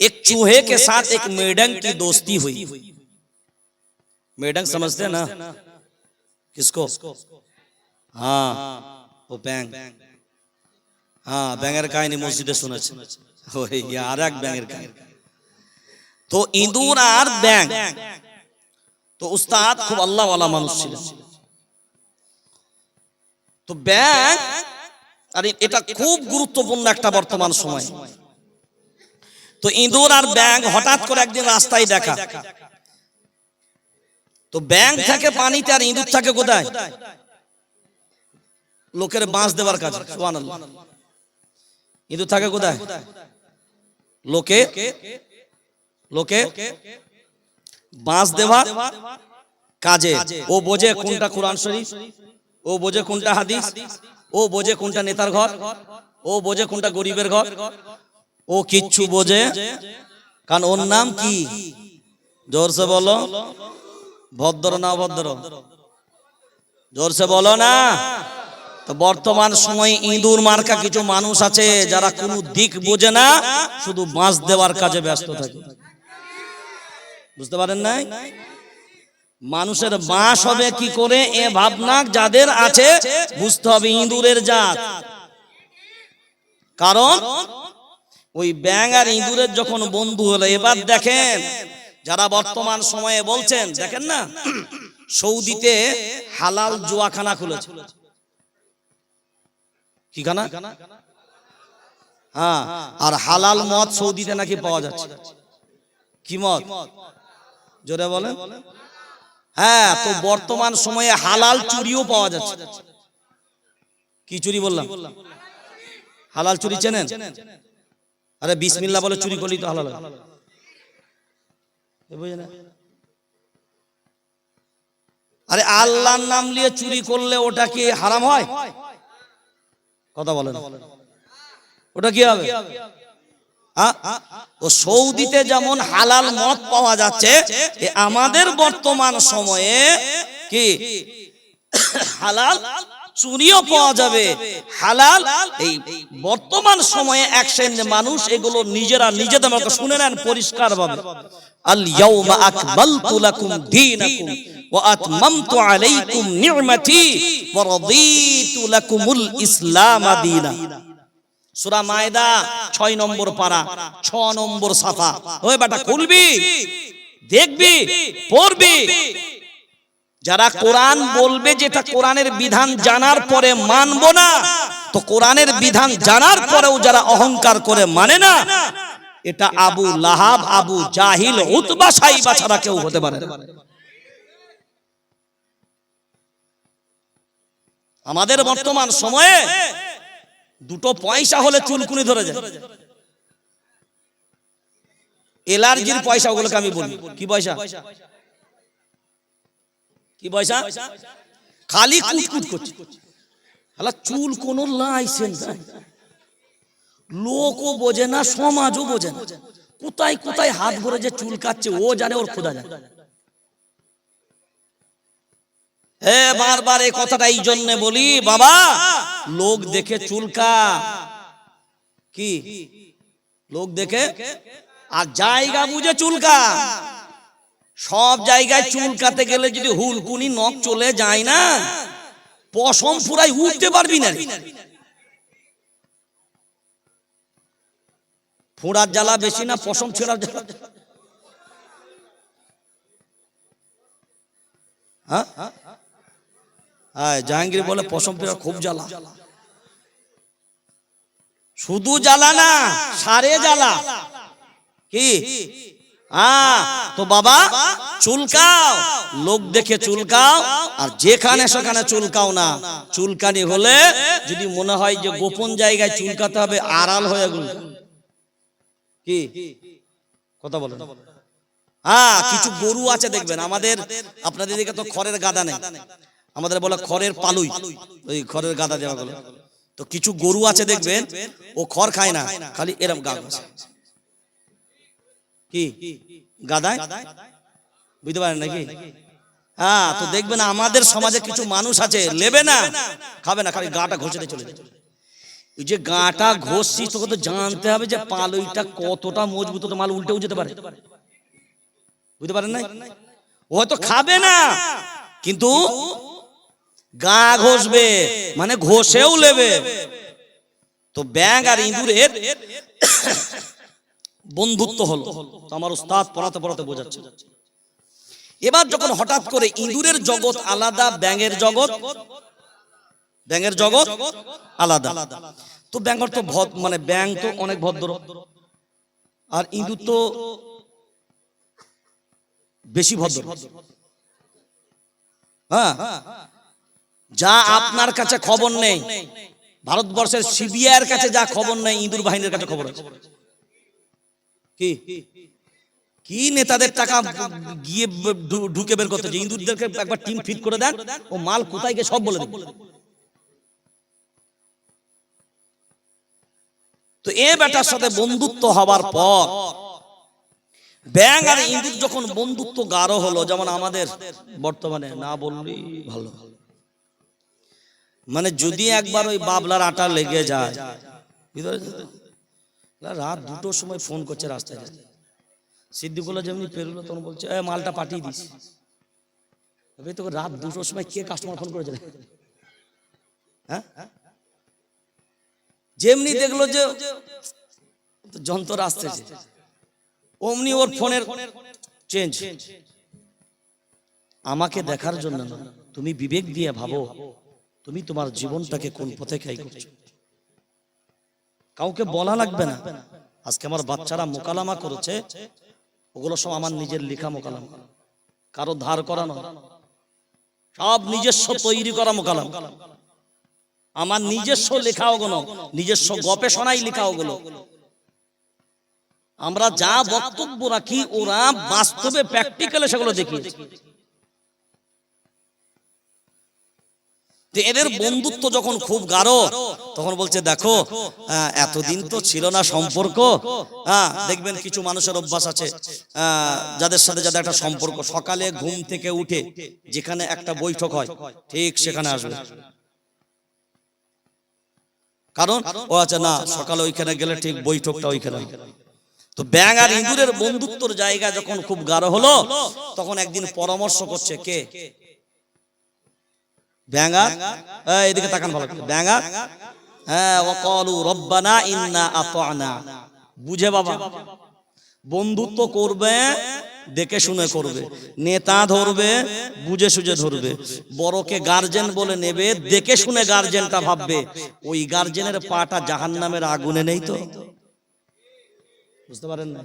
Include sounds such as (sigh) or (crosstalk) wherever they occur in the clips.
एक चूहे के साथ एक मेढक की दोस्ती हुई मेढक समझते हैं ना किसको हाँ ও ব্যাং হ্যাঁ ব্যাঙের কাহিনী মসজিদে শুনেছে ওই আর এক ব্যাঙের কাহিনী তো ইঁদুর আর ব্যাং তো উস্তাদ খুব আল্লাহওয়ালা মানুষ ছিলেন তো ব্যাং আর এটা খুব গুরুত্বপূর্ণ একটা বর্তমান সময় তো ইঁদুর আর ব্যাং হঠাৎ করে একদিন রাস্তায় দেখা। তো ব্যাং থাকে পানিতে আর ইঁদুর থাকে কোথায়? লোকের বাঁশ দেওয়ার কাজ ইঁদুর থাকে কোথায়? লোকে লোকে বাঁশ দেওয়া কাজে। ও বোঝে কোনটা কোরআন শরীফ? ও বোঝে কোনটা হাদিস? ও বোঝে কোনটা নেতার ঘর? ও বোঝে কোনটা গরিবের ঘর? ও কিচ্ছু বোঝে? কারণ ওর নাম কি? জোরসে বলো। ভদ্র না ভদ্র জোরসে বলো না। তো বর্তমান সময়ে ইঁদুর মার্কা কিছু মানুষ আছে যারা কোনো দিক বোঝে না, শুধু বাঁশ দেওয়ার কাজে ব্যস্ত থাকে। বুঝতে পারেন নাই? মানুষের বাঁশ হবে কি করে? এ ভাবনা যাদের আছে, বুঝতে হবে ইঁদুরের জাত। কারণ ওই ব্যাং আর ইঁদুরের যখন বন্ধু হলো, এবার দেখেন, যারা বর্তমান সময়ে বলছেন, দেখেন না, সৌদিতে হালাল জুয়াখানা খুলেছে। কি খানা? হ্যাঁ আর হালাল মদ সৌদিতে নাকি পাওয়া যাচ্ছে। কি মদ? জোরে বলেন। হ্যাঁ তো বর্তমান সময়ে হালাল চুরিও পাওয়া যাচ্ছে। কি চুরি বললাম? হালাল চুরি চেনেন? আরে বিসমিল্লাহ বলে চুরি করলেই তো হালাল? আরে আল্লাহর নাম নিয়ে চুরি করলে ওটা কি হারাম হয়? কথা বলেন। ওটা কি হবে? হ্যাঁ? ও সৌদিতে যেমন হালাল মদ পাওয়া যাচ্ছে আমাদের বর্তমান সময়ে কি? হালাল চুরিও পাওয়া যাবে। হালাল এই বর্তমান সময়ে এক শ্রেণির মানুষ এগুলো নিজেরা নিজেদের মতো শুনে নেন পরিষ্কার ভাবে আল ইয়াউমা আকমালতু লাকুম দীনাকুম ওয়া আতমামতু আলাইকুম নি'মাতি ওয়া রাদিতু লাকুমুল ইসলাম দীনা। সূরা মায়দা 6 নম্বর পারা 6 নম্বর সাফা। ওই বেটা খুলবি। দেখবি পড়বি। যারা কোরআন বলবে যেটা কোরআনের বিধান জানার পরে মানব না তো কোরআনের বিধান জানার পরেও যারা অহংকার করে মানে না এটা Abu Lahab Abu Jahl Utba Shaiba ছাড়া কেউ হতে পারে আমাদের বর্তমান সময়ে দুটো পয়সা হলে চুলকুনি ধরে যায়। এলার্জির পয়সা ওগুলোকে আমি বলি। কি পয়সা? কি পয়সা? খালি কুটকুট করছে। হালা চুল কোন লাইসেন্স নাই। লোকও বোঝে না সমাজও বোঝে না। কোথায় কোথায় হাত ভরে যে চুল কাটছে ও জানে ওর খোদা জানে। এ বারবার এই কথাটা এই জন্য বলি বাবা লোক দেখে চুলকা কি। লোক দেখে? আর জায়গা বুঝে চুলকা সব জায়গায় চুলকাতে গেলে যদি হুলকুনি নখ চলে যায় না পশম পুরাই উঠতে পারবি না। ফোড়ার জ্বালা বেশি না পশম ছেঁড়ার জ্বালা। হ্যাঁ? জাহাঙ্গীর বলে পশম ফেরা খুব জ্বালা। শুধু জ্বালা না সারে জ্বালা। কি? হ্যাঁ তো বাবা, চুলকাও। লোক দেখে চুলকাও, আর যেখানে সেখানে চুলকাও না। চুলকানি হলে যদি মনে হয় যে গোপন জায়গায় চুলকাতে হবে, আড়াল হয়ে গেল। কি? কথা বলেন। হ্যাঁ কিছু গরু আছে দেখবেন, আমাদের, আপনাদের দিকে তো খড়ের গাদা নেই। আমাদের বলে খড়ের পালুই। ওই খড়ের গাদা দেওয়া গেল। তো কিছু গরু আছে দেখবেন, ও খড় খায় না, খালি এরম গা। কি? গাদায়? বুঝতে পারেন নাকি? হ্যাঁ তো দেখবেন আমাদের সমাজে কিছু মানুষ আছে, নেবে না। খাবে না খালি গাটা ঘষে চলে যাবে ওই যে গাটা ঘষছিস, তোকে তো জানতে হবে যে পালইটা কতটা মজবুত মাল উল্টেও যেতে পারে। বুঝতে পারেন না হয়তো খাবে না, কিন্তু গা ঘষবে মানে ঘষেও নেবে। তো ব্যাং আর ইঁদুরের বন্ধুত্ব হলো। তো আমার উস্তাদ পড়াতে পড়াতে বোঝাচ্ছে। এবার যখন হঠাৎ করে ইঁদুরের জগৎ আলাদা, ব্যাঙের জগৎ ব্যাঙের জগৎ আলাদা। তো ব্যাঙর তো ভদ মানে ব্যাং তো অনেক ভদ্র। আর ইঁদুর তো বেশি ভদ্র। হ্যাঁ? যা আপনার কাছে খবর নেই। ভারতবর্ষের সিবিআইয়ের কাছে যা খবর নেই, ইঁদুর বাহিনীর কাছে খবর আছে। কি? কি নেতাদের টাকা গিয়ে ঢুকে বের করতে? ইঁদুরদেরকে একবার টিম ফিট করে দেন, ও মাল কোথায় গিয়ে সব বলে দেবে। তো এ বেটার সাথে বন্ধুত্ব হবার পর ব্যাং আর ইঁদুর যখন বন্ধুত্ব গাঢ় হলো, যেমন আমাদের বর্তমানে, না বললেই ভালো। মানে যদি একবার ওই বাবলার আটা লেগে যায়। রাত দুটোর সময় ফোন করছে রাস্তায় রাস্তায় সিদ্দিকুল্লাহ যেমনি পেরোলো, তখন বলছে, এ, মালটা পাঠিয়ে দিস। এবার তোকে রাত দুটোর সময় কে কাস্টমার ফোন করেছে? হ্যাঁ? যেমনি দেখল যে যন্ত্র আসতেছে। অমনি ওর ফোনের চেঞ্জ আমাকে দেখার জন্য তুমি বিবেক দিয়ে ভাবো, তুমি তোমার জীবনটাকে কোন পথে খাই করছ। কাউকে বলা লাগবে না। আজকে আমার বাচ্চারা মোকালামা করেছে। ওগুলো সব আমার নিজের লেখা মোকালামা। কারও ধার করানো সব নিজস্ব তৈরি করা মোকালাম। আমার নিজস্ব লেখা ওগুলো নিজস্ব গবেষণাই লেখা ওগুলো। আমরা যা বক্তব্য রাখি ওরা বাস্তবে প্র্যাকটিক্যালে সেগুলো দেখি এদের বন্ধুত্ব যখন খুব গাঢ় তখন বলছে দেখো এতদিন তো ছিল না সম্পর্ক। হ্যাঁ দেখবেন কিছু মানুষের অভ্যাস আছে। যাদের সাথে যাদের একটা সম্পর্ক সকালে ঘুম থেকে উঠে যেখানে একটা বৈঠক হয় ঠিক সেখানে আসবে। কারণ ও আচ্ছা না সকালে ওইখানে গেলে ঠিক বৈঠকটা ওইখানে হয়। তো ব্যাং আর ইঁদুরের বন্ধুত্বর জায়গা যখন খুব গাঢ় হলো তখন একদিন পরামর্শ করছে কে? ব্যাঙা? এই, এদিকে তাকান ভালো করে। ব্যাঙা? হ্যাঁ ওয়াকালু রব্বানা ইন্না আতানা। বুঝে বাবা। বন্ধুত্ব করবে দেখে শুনে করবে। নেতা ধরবে বুঝে সুঝে ধরবে। বড়কে গার্জেন বলে নেবে দেখে শুনে গার্জেনটা ভাববে। ওই গার্জেনের পাটা জাহান্নামের আগুনে নেই তো। বুঝতে পারেন না?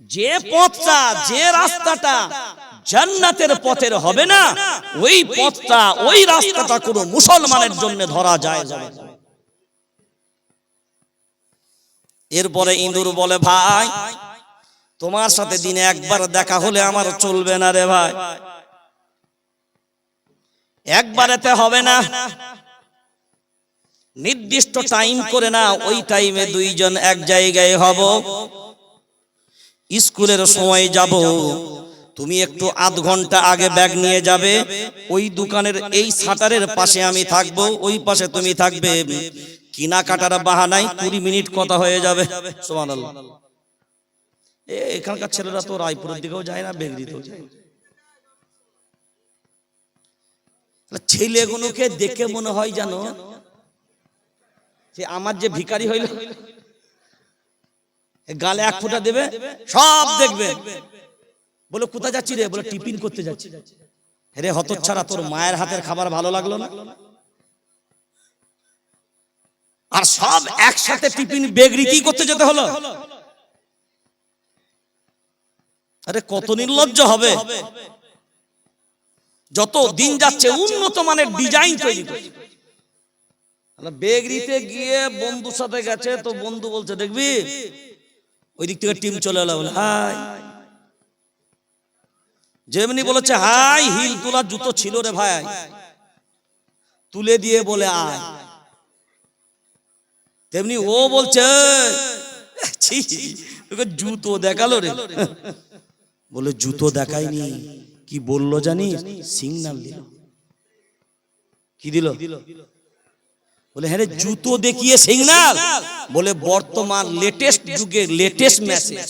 যে পথটা যে রাস্তাটা জান্নাতের পথের হবে না। ওই পথটা ওই রাস্তাটা কোনো মুসলমানের জন্য ধরা যায় যাবে এরপরে ইঁদুর বলে ভাই তোমার সাথে দিনে একবার দেখা হলে আমার চলবে না রে ভাই। একবারেতে হবে না। নির্দিষ্ট টাইম করে না ওই টাইমে দুইজন এক জায়গায় হব। স্কুলের সময় যাব। তুমি একটু আধ ঘণ্টা আগে ব্যাগ নিয়ে যাবে, ওই দোকানের এই শাটারের পাশে আমি থাকব, ওই পাশে তুমি থাকবে। কিনা কাটার বাহানায় কুড়ি মিনিট কথা হয়ে যাবে। এ, এখানকার ছেলেরা তো রায়পুরের দিকেও যায় না, বেগড়িতেও যায়। ছেলেগুলোকে দেখে মনে হয় জানো যে আমার যে ভিখারি হইল গালে এক ফোঁটা দেবে, সব দেখবে। বলে কোথায় যাচ্ছি রে? বলে টিফিন করতে যাচ্ছি। রে হতচ্ছাড়া তোর মায়ের হাতের খাবার ভালো লাগল না? আর সব একসাথে টিফিন বেগরিতি করতে যেতে হলো? আরে কত নির্লজ্জ হবে। যত দিন যাচ্ছে উন্নত মানের ডিজাইন তৈরি। করছে বেগরিতে গিয়ে বন্ধুর সাথে গেছে তো বন্ধু বলছে দেখবি? ওই দিক থেকে টিম চলে এলো। বলে হাই যেমনি বলেছে হাই হিল তোলা জুতো ছিল রে ভাই। তুলে দিয়ে বলে আয়। তেমনি ও বলছে তোকে জুতো দেখাল রে। বলে জুতো দেখায়নি কি বলল জানিস? সিগনাল দিল। কি দিল? বলে হ্যাঁ রে, জুতো দেখিয়ে সিগনাল বলে বর্তমান লেটেস্ট যুগের লেটেস্ট মেসেজ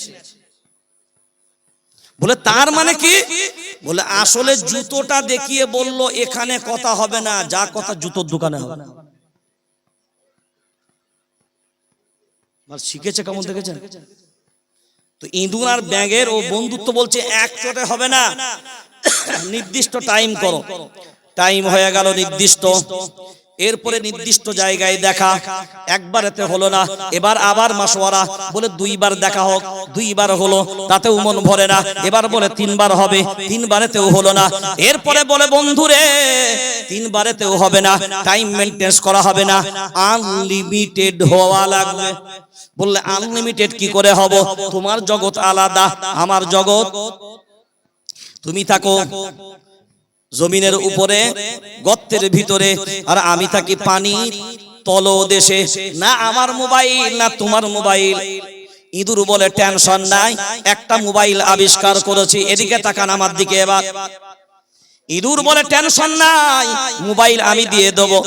বলে তার মানে কি? বলে আসলে জুতোটা দেখিয়ে বলল এখানে কথা হবে না যা কথা জুতোর দোকানে হবে। মানে শিখেছে কেমন দেখেছেন? তো ইঁদুর আর ব্যাঙের ও বন্ধুত্ব বলছে এক চোটে হবে না। (coughs) নির্দিষ্ট টাইম করো। টাইম হয়ে গেল নির্দিষ্ট। এরপরে নির্দিষ্ট জায়গায় দেখা। একবারেতে হলো না। এবার আবার মাসোয়ারা বলে দুইবার দেখা হোক। দুইবার হলো, তাতেও মন ভরে না। এবার বলে তিনবার হবে। তিনবারেতেও হলো না। এরপরে বলে, বন্ধুরে, তিনবারেতেও হবে না। টাইম মেনটেন্স করা হবে না। আনলিমিটেড হওয়া লাগবে। বললে, আনলিমিটেড কি করে হব? তোমার জগৎ আলাদা। আমার জগৎ। তুমি থাকো। জমিনের উপরে গর্তের ভিতরে আর আমি থাকি পানি তলদেশে। না আমার মোবাইল না তোমার মোবাইল। ইঁদুর বলে টেনশন নাই একটা মোবাইল আবিষ্কার করেছি। এদিকে তাকান আমার দিকে এবার। ইঁদুর বলে টেনশন নাই, মোবাইল আমি দিয়ে দেবো।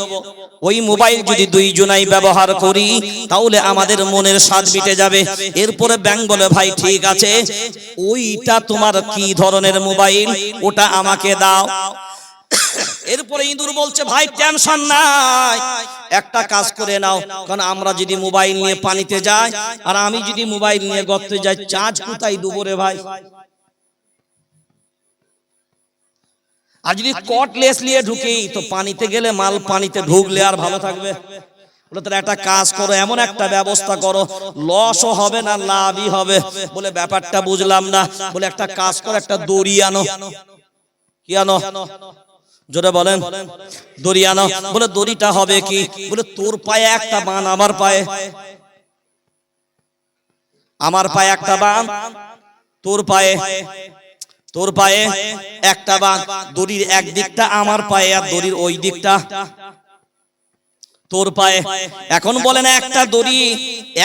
ওই মোবাইল যদি দুই জনাই ব্যবহার করি, তাহলে আমাদের মনের স্বাদ মিটে যাবে। এরপরে ব্যাং বলে, ভাই, ঠিক আছে, ওইটা তোমার কি ধরনের মোবাইল? ওটা আমাকে দাও। এরপরে ইঁদুর বলছে, ভাই, টেনশন নাই, একটা কাজ করে নাও, কারণ আমরা যদি মোবাইল নিয়ে পানিতে যাই, আর আমি যদি মোবাইল নিয়ে গর্তে যাই চার্জ কোথায় দুপুরে ভাই? আর যদি কটলেস নিয়ে ঢুকি, তো পানিতে গেলে মাল পানিতে ঢুকলে আর ভালো থাকবে। বলে একটা কাজ করো, এমন একটা ব্যবস্থা করো লসও হবে না, লাভই হবে। বলে, ব্যাপারটা বুঝলাম না। বলে, একটা কাজ করো, একটা দড়ি আনো। কি আনো? জোরে বলেন। দড়ি আনো। বলে, দড়িটা হবে কি? বলে, তোর পায়ে একটা বান, আমার পায়ে। আমার পায়ে একটা বান, তোর পায়ে। তোর পায়ে একটা বাঘ দড়ির এক দিকটা আমার পায়ে আর দড়ির ওই দিকটা। তোর পায়ে, এখন বলে না একটা দড়ি,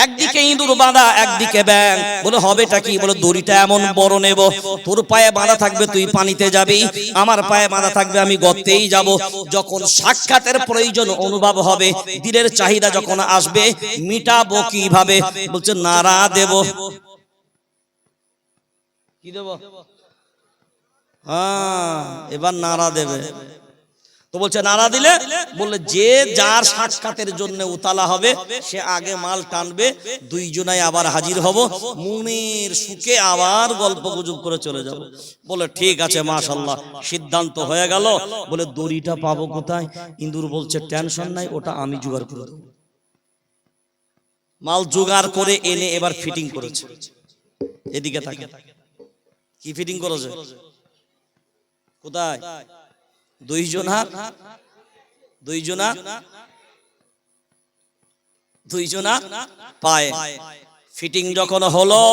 একদিকে ইঁদুর বাঁধা, একদিকে ব্যাং বলে, হবেটা কি? বলে, দড়িটা এমন বড় নেব। তোর পায়ে বাঁধা থাকবে, তুই পানিতে যাবি। আমার পায়ে বাঁধা থাকবে, আমি গর্তেই যাব। যখন সাক্ষাতের প্রয়োজন অনুভব হবে, দিলের চাহিদা যখন আসবে, মিটাবো কীভাবে? বলছে, নাড়া দেব। কি দেব? হ্যাঁ এবার নাড়া দেবে। তো বলছে, নাড়া দিলে? বললে, যে যার সাক্ষাতের জন্য উতালা হবে, সে আগে মাল টানবে, দুইজনাই আবার হাজির হব মনের সুখে আবার গল্প গুজব করে চলে যাব। বলে, ঠিক আছে মাশাল্লাহ সিদ্ধান্ত হয়ে গেল। বলে, দড়িটা পাবো কোথায়? ইন্দুর বলছে, টেনশন নাই, ওটা আমি জোগাড় করে দেবো। মাল জোগাড় করে এনে এবার ফিটিং করেছে। এদিকে থাকে কি ফিটিং করেছে? কোথায়? দুইজনা? দুইজনা? দুইজনা পায়ে। ফিটিং যখন হলো,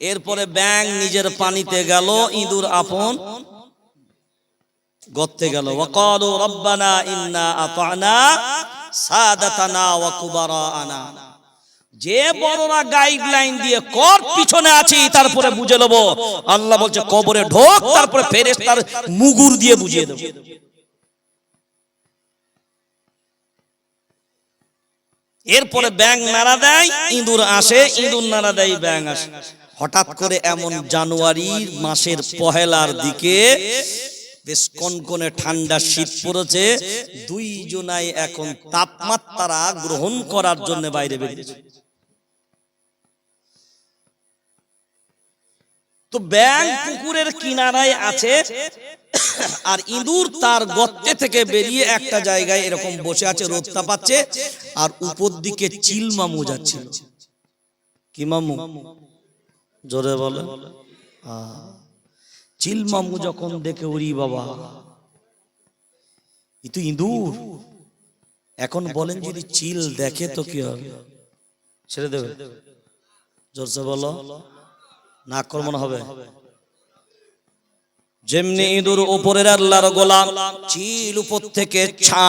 এরপরে ব্যাং নিজের পানিতে গেল, ইঁদুর আপন গর্তে গেল। ওয়াকালু রব্বানা ইন্না আতানা সাদাতানা ওয়া কুবারানা যে বড়রা গাইডলাইন দিয়ে কর পিছনে আছি, তারপরে বুঝে নেব। আল্লাহ বলছে, কবরে ঢোক, তারপরে ফেরেস তার মুগুর দিয়ে বুঝিয়ে দেব। এরপরে ব্যাং নাড়া দেয়, ইঁদুর আসে, ইঁদুর নাড়া দেয় ব্যাং আসে। হঠাৎ করে এমন জানুয়ারি মাসের পহেলার দিকে বেশ কনকনে ঠান্ডা শীত পড়েছে, দুই দুইজনাই এখন তাপমাত্রা গ্রহণ করার জন্য বাইরে বেরিয়েছে। তো ব্যাং পুকুরের কিনারায় আছে, আর ইঁদুর তার গর্তে থেকে বেরিয়ে একটা জায়গায় এরকম বসে আছে, রোদটা পাচ্ছে, আর উপর দিকে চিল মামু যাচ্ছে কি মামু? জোরে বলে। চিল মামু যখন দেখে, ওরি বাবা ই তো ইঁদুর। এখন বলেন যদি চিল দেখে তো কি হবে? ছেড়ে দেবে। জোরসে বলো। না আক্রমণ হবে। যেমনি ইঁদুর উপরের আল্লাহর গোলাম চিল উপর থেকে ছা।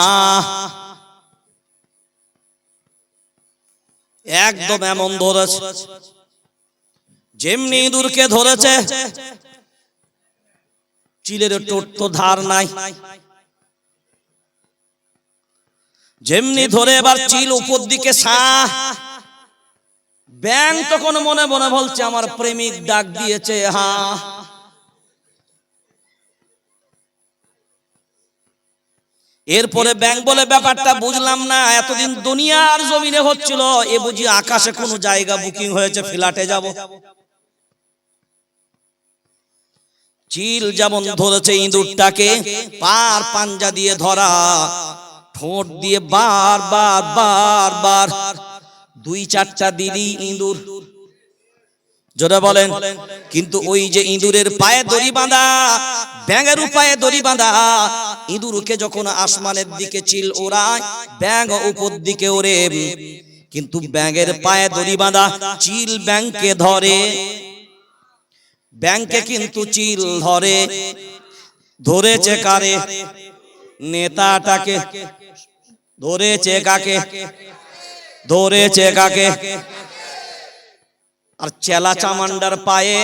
একদম এমন ধরেছে। যেমনি ইঁদুরকে ধরেছে। চিলের টোট তো ধার নাই। যেমনি ধরে এবার চিল উপর দিকে সা ব্যাং তখন মনে মনে বলছে, আমার প্রেমিক ডাক দিয়েছে হ্যাঁ এরপরে ব্যাং বলে, ব্যাপারটা বুঝলাম না, এতদিন দুনিয়ার জমিনে হচ্ছিল, এ বুঝি আকাশে কোনো জায়গা বুকিং হয়েছে, ফ্ল্যাটে যাব। চিল যেমন ধরেছে ইঁদুরটাকে, পার পাঞ্জা দিয়ে ধরা, ঠোঁট দিয়ে বার বার বার বার দুই চারটা দিদি ইঁদুর। জোরে বলেন, কিন্তু ওই যে ইঁদুরের পায়ে দড়ি বাঁধা, ব্যাঙের পায়ে দড়ি বাঁধা, ইঁদুরকে যখন আসমানের দিকে চিল ওড়ায়, ব্যাঙ উপর দিকে ওরে কিন্তু ব্যাঙের পায়ে দড়ি বাঁধা, চিল ব্যাংকে ধরে। ব্যাংকে কিন্তু চিল ধরে। ধরেছে কারে? নেতাটাকে। ধরেছে কাকে? ধরেছে কাকে? আর চেলা চামান্ডার পায়ে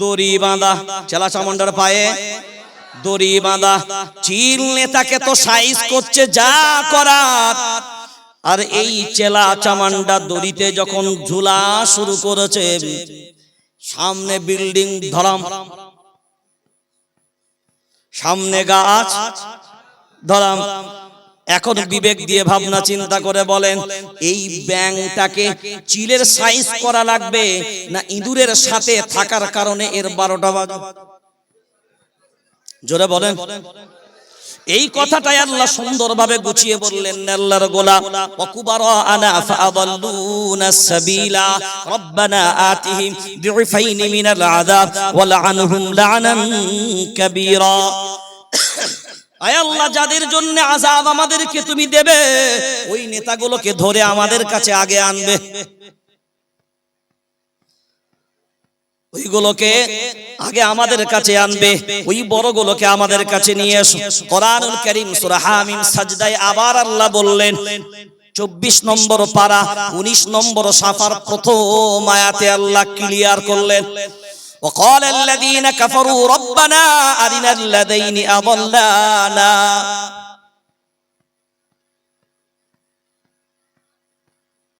দড়ি বাঁধা। চেলা চামান্ডার পায়ে দড়ি বাঁধা। চিল নেতাকে তো সাইজ করছে যা করার। আর এই চেলা চামান্ডা দড়িতে যখন ঝুলা শুরু করেছে সামনে বিল্ডিং ধরাম। সামনে গাছ ধরাম। এখন বিবেক দিয়ে ভাবনা চিন্তা করে বলেন এই ব্যাংটাকে চিলের সাইজ করা লাগবে না ইঁদুরের সাথে থাকার কারণে এর বারোটা বাজে। জোরে বলেন। এই কথাটাই আল্লাহ সুন্দরভাবে গুছিয়ে বললেন আল্লাহর গোলাম ওয়াকুবারা আনা ফাআদাল্লুনা সাবিলা রব্বানা আতিহিম দুইফাইন মিনাল আযাব ওয়ালআনহুম লা'নান কাবীরা। আয় আল্লাহ যাদের জন্য আযাব আমাদেরকে তুমি দেবে ওই নেতাগুলোকে ধরে আমাদের কাছে আগে আনবে। ওইগুলোকে আগে আমাদের কাছে আনবে ওই বড়গুলোকে আমাদের কাছে নিয়ে এসো। কোরআনুল কারীম সূরা হামিম সাজদায় আবার আল্লাহ বললেন চব্বিশ নম্বর পারা উনিশ নম্বর সাফার প্রথম আয়াতে আল্লাহ ক্লিয়ার করলেন। وقال الذين كفروا ربنا أرنا الذين أضلانا.